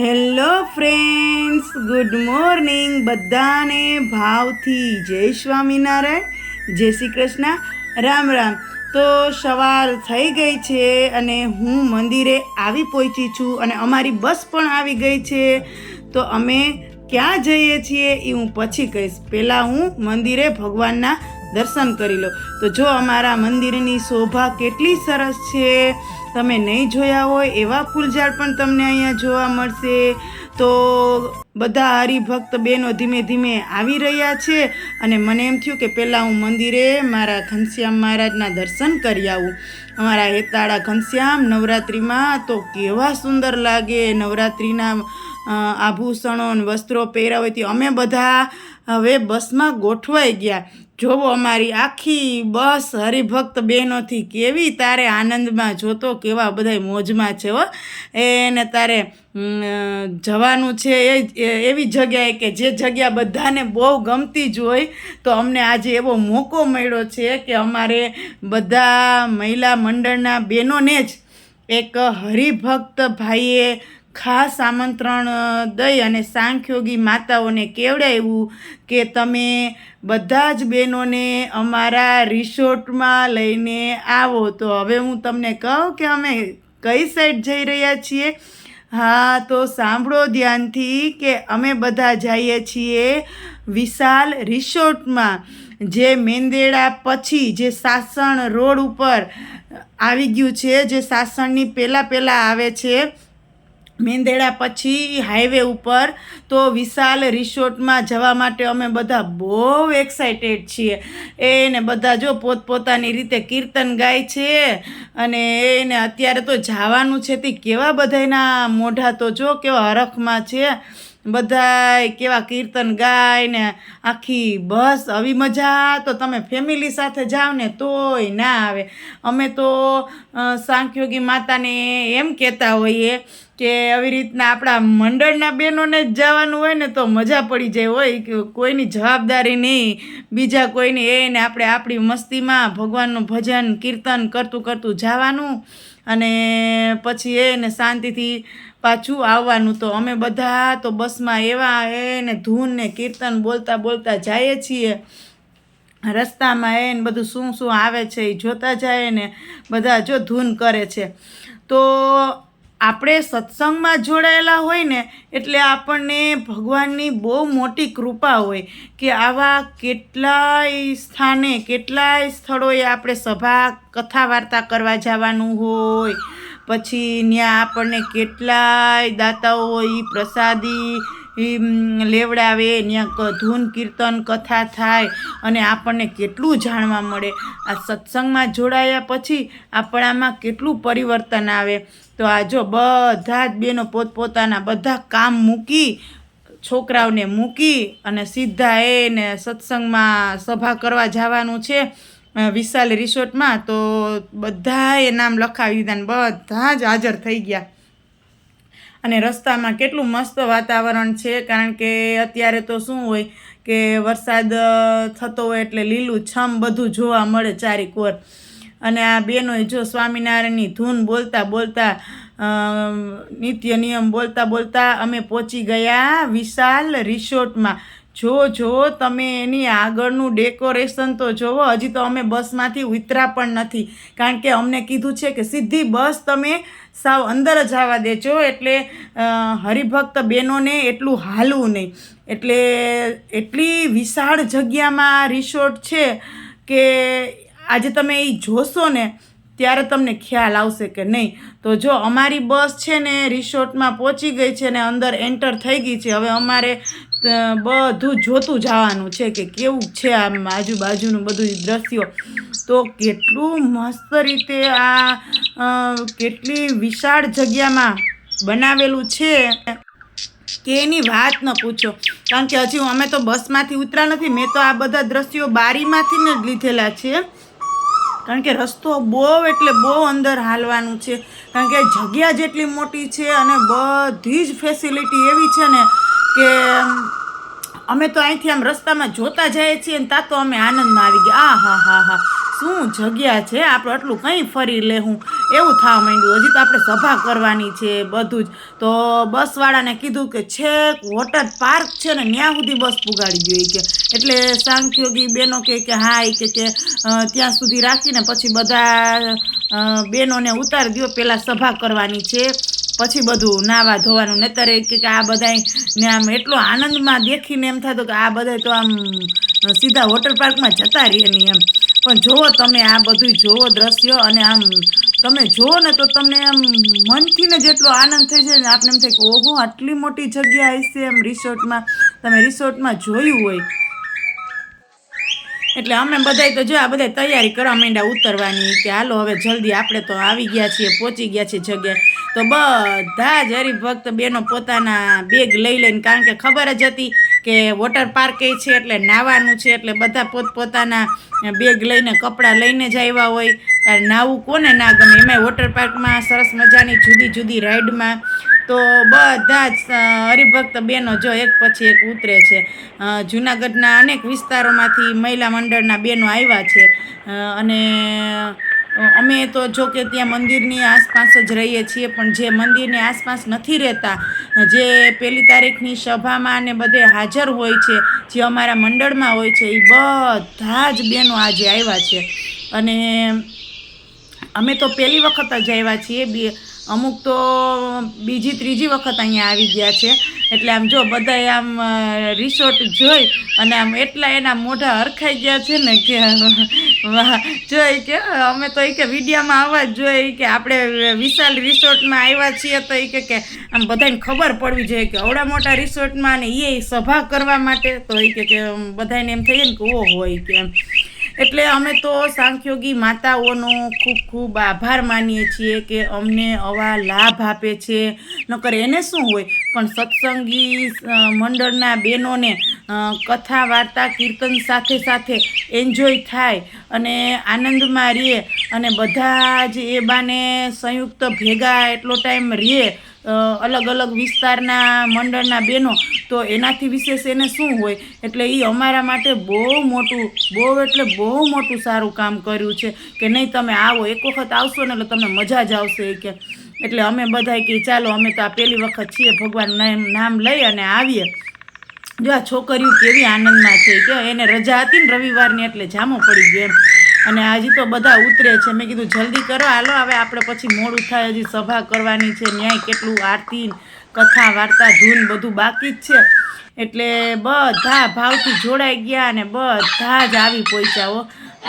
Hello friends, good morning બધાને ભાવથી જય સ્વામિનારાયણ, જય શ્રી કૃષ્ણ, રામ રામ. તો સવાર થઈ ગઈ છે અને હું મંદિરે આવી પહોંચી છું અને અમારી બસ પણ આવી ગઈ છે. તો અમે ક્યાં જઈએ છીએ એ હું પછી કહીશ. પહેલાં હું મંદિરે ભગવાનના દર્શન કરી લઉં. તો જો અમારા મંદિરની શોભા કેટલી સરસ છે. તમે નહીં જોયા હોય, એવા ફૂલઝાડ પણ તમને અહીંયા જોવા મળશે. તો બધા હરિભક્ત બહેનો ધીમે ધીમે આવી રહ્યા છે અને મને એમ થયું કે પહેલાં હું મંદિરે મારા ઘનશ્યામ મહારાજના દર્શન કરી આવું. અમારા હેતાળા ઘનશ્યામ, નવરાત્રિમાં તો કેવા સુંદર લાગે નવરાત્રિના આભૂષણો વસ્ત્રો તે. અમે બધા હવે બસમાં ગોઠવાઈ ગયા. જોવો અમારી આખી બસ હરિભક્ત બહેનોથી કેવી તારે આનંદમાં જોતો, કેવા બધાય મોજમાં છે હો. એને તારે જવાનું છે એ- એવી જગ્યાએ કે જે જગ્યા બધાને બહુ ગમતી જ હોય, તો અમને આજે એવો મોકો મળ્યો છે કે અમારે બધા મહિલા મંડળના બહેનોને જ એક હરિભક્ત ભાઈએ ખાસ આમંત્રણ દઈ અને સાંખ્યોગી માતાઓને કેવડાવ્યું કે તમે બધા જ બહેનોને અમારા રિસોર્ટમાં લઈને આવો. તો હવે હું તમને કહું કે અમે કઈ સાઈડ જઈ રહ્યા છીએ? હા, તો સાંભળો ધ્યાનથી કે અમે બધા જઈએ છીએ વિશાલ રિસોર્ટમાં, જે મેંદેડા પછી જે સાસણ રોડ ઉપર આવી ગયું છે, જે સાસણની પહેલાં પહેલાં આવે છે. મેંદેડા પછી હાઈવે ઉપર તો વિશાલ રિસોર્ટમાં જવા માટે અમે બધા બહુ એક્સાઇટેડ છીએ. એને બધા જો પોતપોતાની રીતે કીર્તન ગાય છે અને એને અત્યારે તો જવાનું છે તે કેવા બધાયના મોઢા તો જો કેવા હરખમાં છે. બધાય કેવા કીર્તન ગાય ને આખી બસ, આવી મજા તો તમે ફેમિલી સાથે જાઓ ને તોય ના આવે. અમે તો સાંખ્યોગી માતાને એમ કહેતા હોઈએ કે આવી રીતના આપણા મંડળના બહેનોને જ જવાનું હોય ને તો મજા પડી જાય. હોય કે, કોઈની જવાબદારી નહીં. બીજા કોઈની એને આપણે આપણી મસ્તીમાં ભગવાનનું ભજન, કીર્તન કરતું કરતું જવાનું. અને પછી એને શાંતિથી પાછું આવવાનું તો અમે બધા તો બસમાં એવા એને ધૂન ને કીર્તન બોલતા બોલતા જઈએ છીએ. રસ્તામાં એને બધું શું શું આવે છે એ જોતા જાય ને બધા જો ધૂન કરે છે. તો આપણે સત્સંગમાં જોડાયેલા હોય ને, એટલે આપણને ભગવાનની બહુ મોટી કૃપા હોય કે આવા કેટલાય સ્થાને, કેટલાય સ્થળોએ આપણે સભા કથા વાર્તા કરવા જવાનું હોય. પછી ત્યાં આપણને કેટલાય દાતાઓ હોય, પ્રસાદી ઈ, લેવડાવે ત્યાં ધૂન કીર્તન કથા થાય અને આપણને કેટલું જાણવા મળે. આ સત્સંગમાં જોડાયા પછી આપણામાં કેટલું પરિવર્તન આવે. તો આ જો બધા જ બેનો પોતપોતાના બધા કામ મૂકી છોકરાઓને મૂકી અને સીધા એને સત્સંગમાં સભા કરવા જવાનું છે વિશાલ રિસોર્ટમાં તો બધાએ નામ લખાવી દીધા ને બધા જ હાજર થઈ ગયા. અને રસ્તામાં કેટલું મસ્ત વાતાવરણ છે, કારણ કે અત્યારે તો શું હોય કે વરસાદ થતો હોય એટલે લીલું છમ બધું જોવા મળે ચારેકોર અને આ બેનોએ જો સ્વામિનારાયણની ધૂન બોલતા બોલતા નિત્ય નિયમ બોલતા બોલતા અમે પહોંચી ગયા વિશાલ રિસોર્ટમાં. જો જો, તમે એની આગળનું ડેકોરેશન તો જોવો, હજી તો અમે બસમાંથી ઉતરા પણ નથી. કારણ કે અમને કીધું છે કે સીધી બસ તમે સાવ અંદર જ આવવા દેજો, એટલે હરિભક્ત બહેનોને એટલું હાલવું નહીં. એટલે, એટલી વિશાળ જગ્યામાં રિસોર્ટ છે કે આજે તમે એ જોશો ને, ત્યારે તમને ખ્યાલ આવશે કે નહીં. તો જો અમારી બસ છે ને રિસોર્ટમાં પહોંચી ગઈ છે ને, અંદર એન્ટર થઈ ગઈ છે. હવે અમારે બધું જોતું જવાનું છે કે કેવું છે આમ આજુબાજુનું બધું દ્રશ્યો. તો કેટલું મસ્ત રીતે આ કેટલી વિશાળ જગ્યામાં બનાવેલું છે. કે એની વાત ન પૂછો. કારણ કે હજી અમે તો બસમાંથી ઉતરા નથી, મેં તો આ બધા દ્રશ્યો બારીમાંથી જ લીધેલા છે. કારણ કે રસ્તો બહુ એટલે બહુ અંદર હાલવાનું છે. કારણ કે જગ્યા જેટલી મોટી છે અને બધી જ ફેસિલિટી એવી છે ને કે, અમે તો અહીંથી આમ રસ્તામાં જોતા જઈએ છીએ ને ત્યાં તો અમે આનંદમાં આવી ગયા. આ હા હા હા. શું જગ્યા છે? આપણે આટલું કંઈ ફરી લેવું એવું થવા માંડ્યું. હજી તો આપણે સભા કરવાની છે બધું જ. તો બસવાળાને કીધું કે છેક વોટર પાર્ક છે ને ત્યાં સુધી બસ પુગાડી ગયો કે. એટલે સાંખ્યોગી બેનો કહે કે હા એ કે કે ત્યાં સુધી રાખીને પછી બધા બહેનોને ઉતારી દો પહેલાં સભા કરવાની છે. પછી બધું નાવા ધોવાનું નતર કે આ બધાય ને આમ એટલો આનંદમાં દેખીને એમ થતું કે આ બધાય તો આમ સીધા વોટર પાર્કમાં જતા રહીએ નહીં એમ. પણ જુઓ તમે આ બધું જુઓ દ્રશ્ય અને આમ તમે જુઓ ને તો તમને એમ મનથી ને જેટલો આનંદ થઈ જાય ને આપણે એમ થાય કે ઓહો, આટલી મોટી જગ્યા હશે એમ રિસોર્ટમાં. તમે રિસોર્ટમાં જોયું હોય. એટલે અમે બધાય તો જો આ બધા તૈયારી કરવા માંડ્યા ઉતરવાની કે હાલો હવે જલ્દી આપણે તો આવી ગયા છીએ, પહોંચી ગયા છીએ જગ્યાએ. તો બધા જ હરિભક્ત બેનો પોતાના બેગ લઈ લઈને, કારણ કે ખબર જ હતી કે વોટર પાર્ક છે એટલે નાવાનું છે, એટલે બધા પોતપોતાના બેગ લઈને, કપડાં લઈને જ આવ્યા હોય. ત્યારે નાવું કોને ના ગમે? એમાંય વોટર પાર્કમાં સરસ મજાની જુદી જુદી રાઈડમાં તો બધા જ હરિભક્ત બેનો જો એક પછી એક ઉતરે છે. જૂનાગઢના અનેક વિસ્તારોમાંથી મહિલા મંડળના બેનો આવ્યા છે. અને અમે તો જો કે ત્યાં મંદિરની આસપાસ જ રહીએ છીએ, પણ જે મંદિરની આસપાસ નથી રહેતા, જે પહેલી તારીખની સભામાં ને બધે હાજર હોય છે, જે અમારા મંડળમાં હોય છે, એ બધા જ બહેનો આજે આવ્યા છે. અને અમે તો પહેલી વખત જ આવ્યા છીએ, બે અમુક તો બીજી ત્રીજી વખત અહીંયા આવી ગયા છે. એટલે આમ જો બધાય આમ રિસોર્ટ જોઈ અને આમ એટલા એના મોઢા હરખાઈ ગયા છે ને કે જોઈ કે, અમે તો એ કે વિડીયામાં આવવા જ જોઈએ કે આપણે વિશાલ રિસોર્ટમાં આવ્યા છીએ તો એ કે આમ બધાને ખબર પડવી જોઈએ કે અવડા મોટા રિસોર્ટમાં અને એ સભા કરવા માટે તો એ કે બધાને એમ થઈ જાય ને કે ઓ હોય કે એમ. એટલે અમે તો સાંખ્યોગી માતાઓનો ખૂબ ખૂબ આભાર માનીએ છીએ કે અમને આવા લાભ આપે છે. નકર એને શું હોય? પણ સત્સંગી મંડળના બહેનોને કથા, વાર્તા, કીર્તન સાથે સાથે એન્જોય થાય અને આનંદમાં રહે અને બધા જ એ બાને સંયુક્ત ભેગા એટલો ટાઈમ રહે અલગ અલગ વિસ્તારના મંડળના બહેનો તો એનાથી વિશેષ એને શું હોય? એટલે એ અમારા માટે બહુ મોટું, બહુ એટલે બહુ મોટું સારું કામ કર્યું છે કે નહીં તમે આવો, એક વખત આવશો ને એટલે તમને મજા જ આવશે કે. એટલે અમે બધાય કે ચાલો, અમે તો આ પહેલી વખત છીએ, ભગવાન નામ લઈ અને આવીએ. જો આ છોકરીઓ કેવી આનંદમાં છે કે એને રજા હતી ને રવિવારની એટલે જામો પડી ગયો એમ. અને હજી તો બધા ઉતરે છે. મેં કીધું, જલ્દી કરો. હાલો, હવે આપણે પછી મોડું થાય હજી સભા કરવાની છે. ન્યાય કેટલું આરતી કથા, વાર્તા, ધૂન બધું બાકી જ છે. એટલે બધા ભાવથી જોડાઈ ગયા અને બધા જ આવી પહોંચ્યા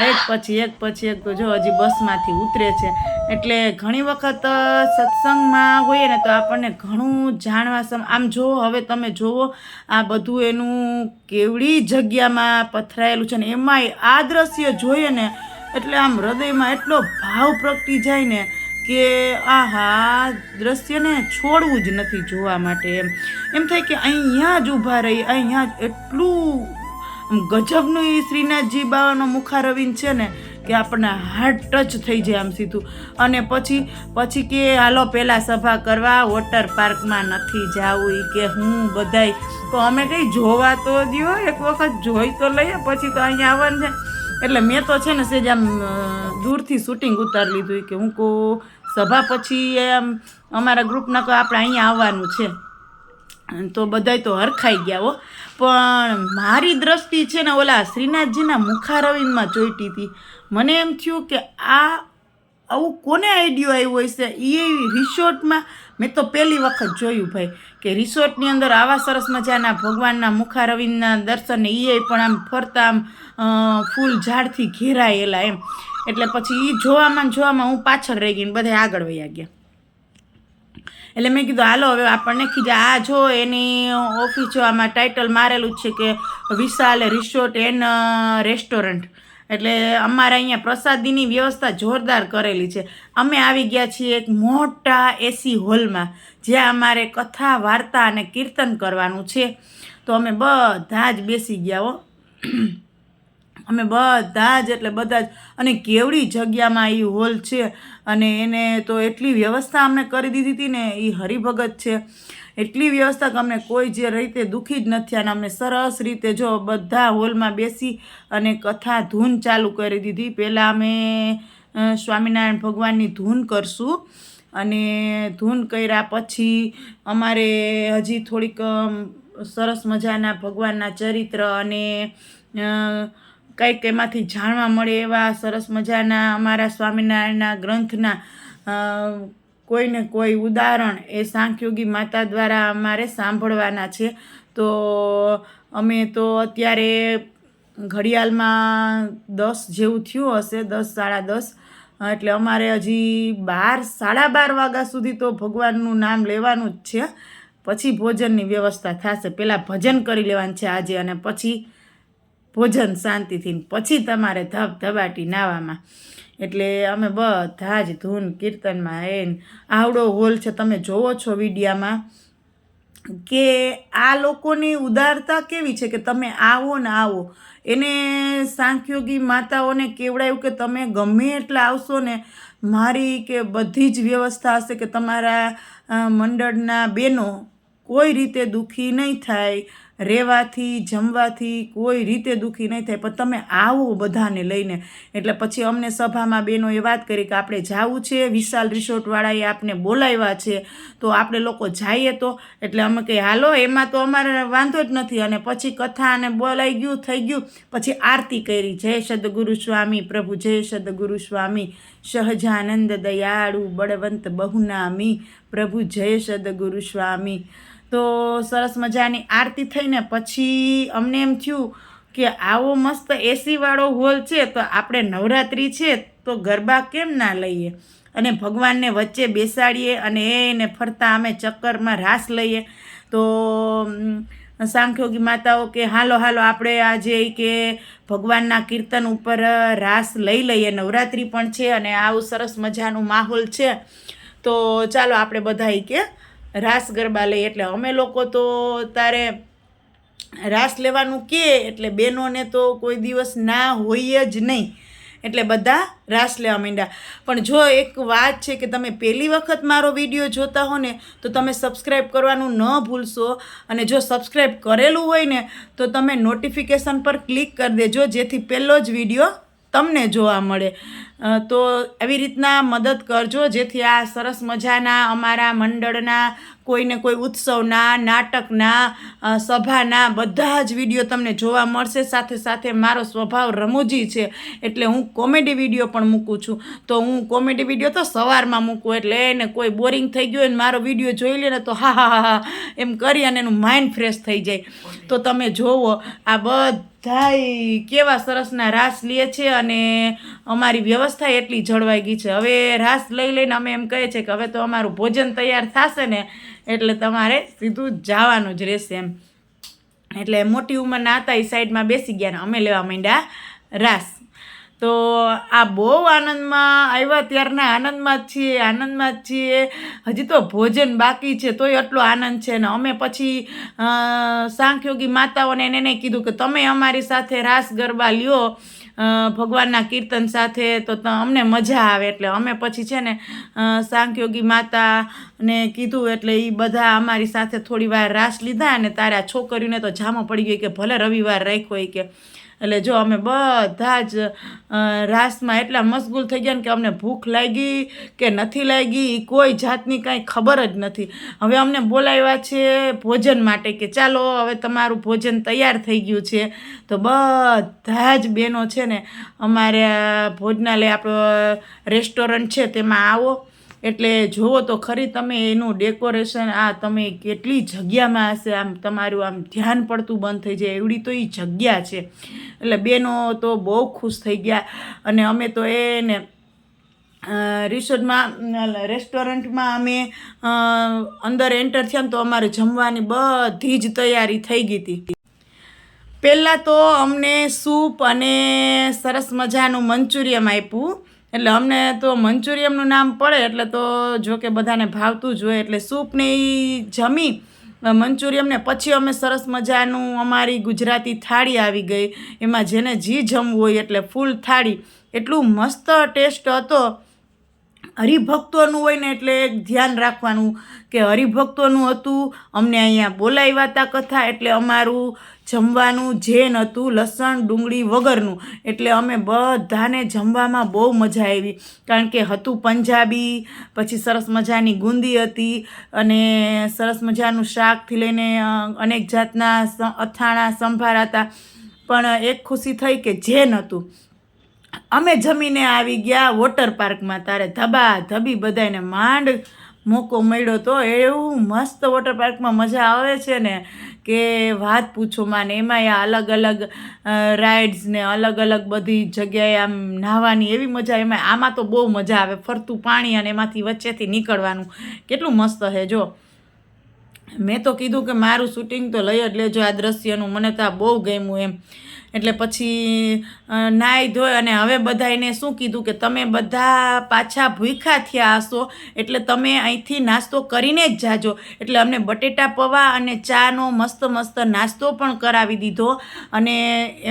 એક પછી એક પછી એક જો હજી બસમાંથી ઉતરે છે. એટલે ઘણી વખત સત્સંગમાં હોઈએ ને તો આપણને ઘણું જાણવા સમ આમ જો, હવે તમે જુઓ આ બધું એનું કેવડી જગ્યામાં પથરાયેલું છે ને એમાંય આ દ્રશ્ય જોઈએ ને એટલે આમ હૃદયમાં એટલો ભાવ પ્રગટી જાય ને કે આહા, દ્રશ્યને છોડવું જ નથી જોવા માટે. એમ એમ થાય કે અહીંયા જ ઊભા રહી અહીંયા જ એટલું ગજબનું એ શ્રીનાથજી બાવાનો મુખારવિંદ છે ને, કે આપણને હાર્ટ ટચ થઈ જાય આમ સીધું. અને પછી પછી કે હાલો પહેલાં સભા કરવા વોટર પાર્કમાં નથી જવું કે હું બધાય. તો અમે કંઈ જોવા તો દો એક વખત જોઈ તો લઈએ, પછી તો અહીંયા આવવાનું છે. એટલે મેં તો છે ને સેજ આમ દૂરથી શૂટિંગ ઉતારી લીધું કે હું કહું સભા પછી એમ અમારા ગ્રુપના તો આપણે અહીંયા આવવાનું છે. તો બધાય તો હરખાઈ ગયા હો. પણ મારી દ્રષ્ટિ છે ને ઓલા શ્રીનાથજીના મુખારવિંદમાં જોઈતી હતી. મને એમ થયું કે આ આવું કોને આઈડિયો આવ્યો હશે? એ રિસોર્ટમાં, મેં તો પહેલી વખત જોયું ભાઈ, કે રિસોર્ટની અંદર આવા સરસ મજાના ભગવાનના મુખારવિંદના દર્શન એ પણ આમ ફરતા આમ ફૂલ ઝાડથી ઘેરાયેલા એમ. એટલે પછી એ જોવામાં જોવામાં હું પાછળ રહી ગઈ બધા આગળ વયા ગયા. એટલે મેં કીધું, હાલો, હવે આપણને કીધું આ જો એની ઓફિસ જો આમાં ટાઇટલ મારેલું છે કે વિશાલ રિસોર્ટ એન્ડ રેસ્ટોરન્ટ એટલે અમારા અહીંયા પ્રસાદીની વ્યવસ્થા જોરદાર કરેલી છે. અમે આવી ગયા છીએ એક મોટા એસી હોલમાં જ્યાં અમારે કથા, વાર્તા અને કીર્તન કરવાનું છે. તો અમે બધા જ બેસી ગયા હો. અમે બધા જ, એટલે બધા જ. અને કેવડી જગ્યામાં એ હોલ છે. અને એને તો એટલી વ્યવસ્થા અમને કરી દીધી હતી ને એ હરિભગત છે. એટલી વ્યવસ્થા કે અમને કોઈ જે રીતે દુઃખી જ નથી અને અમને સરસ રીતે જો બધા હોલમાં બેસી અને કથા ધૂન ચાલુ કરી દીધી. પહેલાં અમે સ્વામિનારાયણ ભગવાનની ધૂન કરશું. અને ધૂન કર્યા પછી અમારે હજી થોડીક સરસ મજાના ભગવાનના ચરિત્ર અને કંઈક એમાંથી જાણવા મળે એવા સરસ મજાના અમારા સ્વામિનારાયણના ગ્રંથના કોઈને કોઈ ઉદાહરણ એ સાંખયોગી માતા દ્વારા અમારે સાંભળવાના છે. તો અમે તો અત્યારે ઘડિયાળમાં દસ જેવું થયું હશે, દસ સાડા દસ. એટલે અમારે હજી બાર, સાડા બાર વાગ્યા સુધી તો ભગવાનનું નામ લેવાનું જ છે. પછી ભોજનની વ્યવસ્થા થશે. પહેલાં ભજન કરી લેવાનું છે આજે અને પછી ભોજન શાંતિથી પછી તમારે ધબ ધબાટી નાવામાં. એટલે અમે બધા જ ધૂન કીર્તનમાં એ આવડો હોલ છે, તમે જોવો છો વિડીયામાં કે આ લોકોની ઉદારતા કેવી છે કે તમે આવો ને આવો. એને સાંખ્યોગી માતાઓને કેવડાયું કે તમે ગમે એટલા આવશો ને, મારી કે બધી જ વ્યવસ્થા હશે કે તમારા મંડળના બહેનો કોઈ રીતે દુઃખી નહીં થાય. રહેવાથી, જમવાથી કોઈ રીતે દુઃખી નહીં થાય. પણ તમે આવો બધાને લઈને. એટલે પછી અમને સભામાં બહેનોએ વાત કરી કે આપણે જાવું છે, વિશાલ રિસોર્ટવાળાએ આપને બોલાવ્યા છે, તો આપણે લોકો જઈએ તો. એટલે અમે કહીએ, હાલો, એમાં તો અમારે વાંધો જ નથી. અને પછી કથા અને બોલાઈ ગયું, થઈ ગયું. પછી આરતી કરી, જય સદગુરુ સ્વામી, પ્રભુ, જય સદગુરુ સ્વામી, સહજાનંદ દયાળુ બળવંત બહુનામી, પ્રભુ, જય સદગુરુ સ્વામી. તો સરસ મજાની આરતી થઈને પછી અમને એમ થયું કે આવો મસ્ત એસીવાળો હોલ છે તો આપણે નવરાત્રિ છે તો ગરબા કેમ ના લઈએ? અને ભગવાનને વચ્ચે બેસાડીએ અને એને ફરતા અમે ચક્કરમાં રાસ લઈએ. તો સાંખ્યોગી માતાઓ કે હાલો હાલો, આપણે આજે કે ભગવાનના કીર્તન ઉપર રાસ લઈ લઈએ. નવરાત્રિ પણ છે અને આવું સરસ મજાનું માહોલ છે. તો ચાલો આપણે બધા કે રાસ ગરબા લઈએ. એટલે અમે લોકો તો તારે રાસ લેવાનું કે, એટલે બહેનોને તો કોઈ દિવસ ના હોય જ નહીં. એટલે બધા રાસ લેવા માંડ્યા. પણ જો એક વાત છે કે તમે પહેલી વખત મારો વીડિયો જોતા હો ને તો તમે સબસ્ક્રાઈબ કરવાનું ન ભૂલશો. અને જો સબસ્ક્રાઈબ કરેલું હોય ને, તો તમે નોટિફિકેશન પર ક્લિક કરી દેજો, જેથી પહેલો જ વીડિયો તમને જોવા મળે. તો એવી રીતના મદદ કરજો, જેથી આ સરસ મજાના અમારા મંડળના, કોઈને કોઈ ઉત્સવના, નાટકના સભાના બધા જ વીડિયો તમને જોવા મળશે. સાથે સાથે મારો સ્વભાવ રમૂજી છે, એટલે હું કોમેડી વીડિયો પણ મૂકું છું. તો હું કોમેડી વીડિયો તો સવારમાં મૂકું, એટલે એને કોઈ બોરિંગ થઈ ગયું અને મારો વીડિયો જોઈ લે ને તો હા હા હા એમ કરી અને એનું માઇન્ડ ફ્રેશ થઈ જાય. તો તમે જોવો, આ બધાય કેવા સરસના રાસ લે છે અને અમારી વ્યવસ્થા એટલી જળવાઈ ગઈ છે. હવે રાસ લઈ લઈને અમે એમ કહીએ છીએ કે હવે તો અમારું ભોજન તૈયાર થશે ને, એટલે તમારે સીધું જવાનું જ રહેશે એમ. એટલે મોટી ઉંમરના હતા એ સાઈડમાં બેસી ગયા ને, અમે લેવા માંડ્યા રાસ. તો આ બહુ આનંદમાં આવ્યા ત્યારના આનંદમાં જ છીએ, આનંદમાં જ છીએ. હજી તો ભોજન બાકી છે, તોય એટલો આનંદ છે ને અમે પછી સાંખયોગી માતાઓને એને કીધું કે તમે અમારી સાથે રાસ ગરબા લ્યો ભગવાનના કીર્તન સાથે તો અમને મજા આવે એટલે અમે પછી છે ને સાંખયોગી માતા માતાને કીધું એટલે એ બધા અમારી સાથે થોડી વાર રાસ લીધા અને તારા છોકરીઓને તો જામો પડી ગયો કે ભલે રવિવાર રાખ્યો કે એટલે જો અમે બધા જ રાસમાં એટલા મશગુલ થઈ ગયા ને કે અમને ભૂખ લાગી કે નથી લાગી કોઈ જાતની કાંઈ ખબર જ નથી. હવે અમને બોલાવ્યા છે ભોજન માટે કે ચાલો હવે તમારું ભોજન તૈયાર થઈ ગયું છે. તો બધા જ બહેનો છે ને અમારે ભોજનાલય આપણો રેસ્ટોરન્ટ છે તેમાં આવો. એટલે જુઓ તો ખરી તમે એનું ડેકોરેશન આ તમે કેટલી જગ્યામાં હશે, આમ તમારું આમ ધ્યાન પડતું બંધ થઈ જાય, એવડી તો એ જગ્યા છે. એટલે બેનો તો બહુ ખુશ થઈ ગયા અને અમે તો એને રિસોર્ટમાં રેસ્ટોરન્ટમાં અમે અંદર એન્ટર થયા તો અમારે જમવાની બધી જ તૈયારી થઈ ગઈ હતી. પહેલાં તો અમને સૂપ અને સરસ મજાનું મંચુરિયમ આપ્યું. એટલે અમને તો મંચુરિયમનું નામ પડે, એટલે તો જો કે બધાને ભાવતું જ હોય. એટલે સૂપને એ જમી મંચુરિયમને પછી અમે સરસ મજાનું અમારી ગુજરાતી થાળી આવી ગઈ. એમાં જેને જી જમવું હોય એટલે ફૂલ થાળી. એટલું મસ્ત ટેસ્ટ હતો. હરિભક્તોનું હોય ને એટલે ધ્યાન રાખવાનું કે હરિભક્તોનું હતું, અમને અહીંયા બોલાવ્યા હતા કથા, એટલે અમારું જમવાનું જેન હતું, લસણ, ડુંગળી વગરનું. એટલે અમે બધાને જમવામાં બહુ મજા આવી. કારણ કે હતું પંજાબી, પછી સરસ મજાની ગુંદી હતી અને સરસ મજાનું શાકથી લઈને અનેક જાતના અથાણા, સંભાર હતા. પણ એક ખુશી થઈ કે જેન હતું. અમે જમીને આવી ગયા વોટર પાર્કમાં તારે ધબા ધબી બધાને માંડ મોકો મળ્યો તો એવું મસ્ત વોટર પાર્કમાં મજા આવે છે ને કે વાત પૂછો માં ને એમાંય આ અલગ અલગ રાઇડ્સ ને અલગ અલગ બધી જગ્યાએ આમ નાહવાની એવી મજા, એમાં આમાં તો બહુ મજા આવે, ફરતું પાણી અને એમાંથી વચ્ચેથી નીકળવાનું. કેટલું મસ્ત છે જો. મેં તો કીધું કે મારું શૂટિંગ તો લઈ જ લેજો આ દ્રશ્યનું, મને તો આ બહુ ગમ્યું એમ. એટલે પછી નાહી ધોઈ અને હવે બધા એને શું કીધું કે તમે બધા પાછા ભૂખ્યા થયા હશો, એટલે તમે અહીંથી નાસ્તો કરીને જ જાજો. એટલે અમને બટેટા પૌવા અને ચાનો મસ્ત મસ્ત નાસ્તો પણ કરાવી દીધો. અને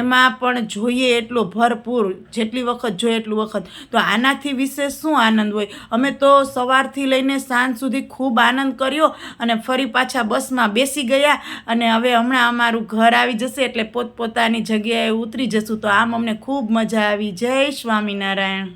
એમાં પણ જોઈએ એટલો ભરપૂર, જેટલી વખત જોઈએ એટલું વખત. તો આનાથી વિશેષ શું આનંદ હોય? અમે તો સવારથી લઈને સાંજ સુધી ખૂબ આનંદ કર્યો અને ફરી પાછા બસમાં બેસી ગયા. અને હવે હમણાં અમારું ઘર આવી જશે એટલે પોતપોતાની જગ્યાએ ઉતરી જશું તો આમ અમને ખૂબ મજા આવી. જય સ્વામિનારાયણ.